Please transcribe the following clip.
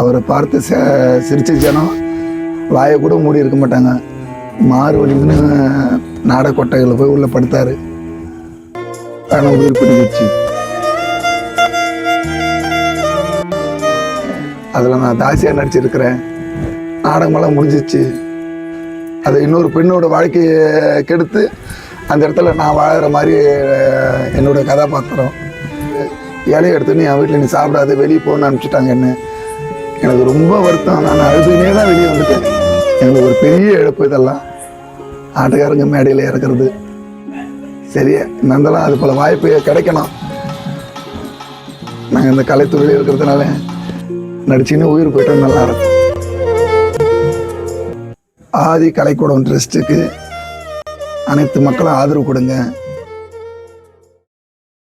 அவரை பார்த்து ச சிரிச்ச ஜனம் வாயை கூட மூடி இருக்க மாட்டாங்க. மாறு வலின்னு நாடக கொட்டைகளை போய் உள்ளே படுத்தாரு. ஆனால் உயிர் பிடிச்சிச்சு அதில் நான் தாசியாக நடிச்சிருக்கிறேன். நாடகமெல்லாம் முடிஞ்சிச்சு. அது இன்னொரு பெண்ணோட வாழ்க்கையை கெடுத்து அந்த இடத்துல நான் வாழற மாதிரி என்னோடய கதாபாத்திரம். இலையை எடுத்துன்னு என் வீட்டில் நீ சாப்பிடாது வெளியே போகணும்னு அனுப்பிச்சிட்டாங்க என்ன. எனக்கு ரொம்ப வருத்தம். நான் அழுதுனே தான் வெளியே வந்துட்டேன். எனக்கு ஒரு பெரிய இழப்பு இதெல்லாம். ஆட்டுக்காரங்க மேடையில் இறக்குறது. சரியா? நந்தலாம் அது போல் வாய்ப்பு கிடைக்கணும். நாங்கள் இந்த கலைத்துறையில் இருக்கிறதுனால நடிச்சுன்னு உயிர் போயிட்டோம் நல்லா இருக்கும் ஆதி கலைக்கூடம் ட்ரஸ்ட்டுக்கு அனைத்து மக்களும் ஆதரவு கொடுங்க.